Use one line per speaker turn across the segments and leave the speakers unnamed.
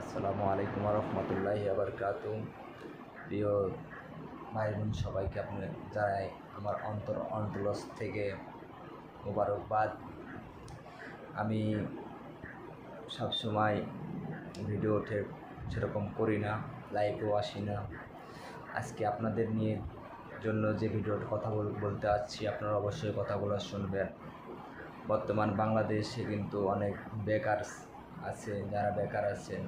আসসালামু আলাইকুম রহমতুল্লাহি আবরকাত প্রিয় ভাই বোন সবাইকে আপনি জানাই আমার অন্তর অন্তলস থেকে মোবারকবাদ। আমি সবসময় ভিডিও ওঠে সেরকম করি না, লাইভও আসি না। আজকে আপনাদের নিয়ে জন্য যে ভিডিওর কথা বল বলতে আসছি, আপনারা অবশ্যই কথাগুলো শুনবেন। বর্তমান বাংলাদেশে কিন্তু অনেক বেকার আছে যারা বেকার আছেন,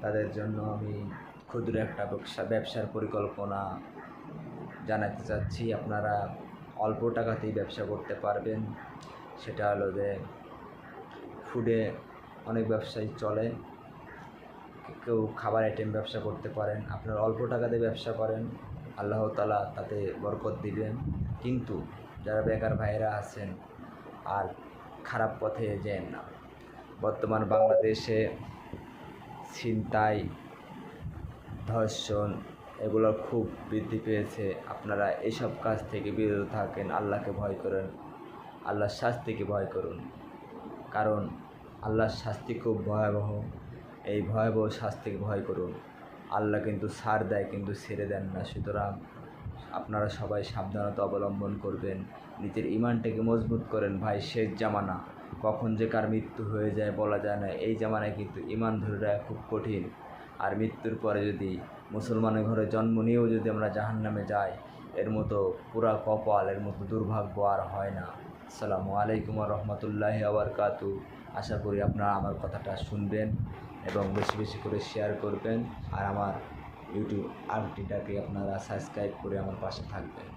তাদের জন্য আমি ক্ষুদ্র একটা ব্যবসা, ব্যবসার পরিকল্পনা জানাতে চাচ্ছি। আপনারা অল্প টাকাতেই ব্যবসা করতে পারবেন। সেটা হলো যে ফুডে অনেক ব্যবসায়ী চলে, কেউ খাবার আইটেম ব্যবসা করতে পারেন। আপনারা অল্প টাকাতে ব্যবসা করেন, আল্লাহ তালা তাতে বরকত দিবেন। কিন্তু যারা বেকার ভাইয়েরা আছেন, আর খারাপ পথে যেন না। বর্তমান বাংলাদেশে ছিনতাই, ধর্ষণ এগুলো খুব বৃদ্ধি পেয়েছে। আপনারা এইসব কাজ থেকে বিরত থাকেন, আল্লাহকে ভয় করেন, আল্লাহর শাস্তিকে ভয় করুন। কারণ আল্লাহর শাস্তি খুব ভয়াবহ, এই ভয়াবহ শাস্তিকে ভয় করুন। আল্লাহ কিন্তু ছাড় দেয়, কিন্তু ছেড়ে দেন না। সুতরাং আপনারা সবাই সাবধানতা অবলম্বন করবেন, নিজের ইমানটাকে মজবুত করেন। ভাই, শেষ জামানা। কখন যে কার মৃত্যু হয়ে যায় বলা যায় না। এই জামানায় কিন্তু ইমান ধরে রাখা খুব কঠিন। আর মৃত্যুর পরে যদি মুসলমানের ঘরে জন্ম নিয়েও যদি আমরা জাহান নামে যাই, এর মতো পুরা কপাল, এর মতো দুর্ভাগ্য আর হয় না। আসসালামু আলাইকুম রহমতুল্লাহ আবার কাতু আশা করি আপনারা আমার কথাটা শুনবেন এবং বেশি বেশি করে শেয়ার করবেন। আর আমার ইউটিউব আইডিটাকে আপনারা সাবস্ক্রাইব করে আমার পাশে থাকবেন।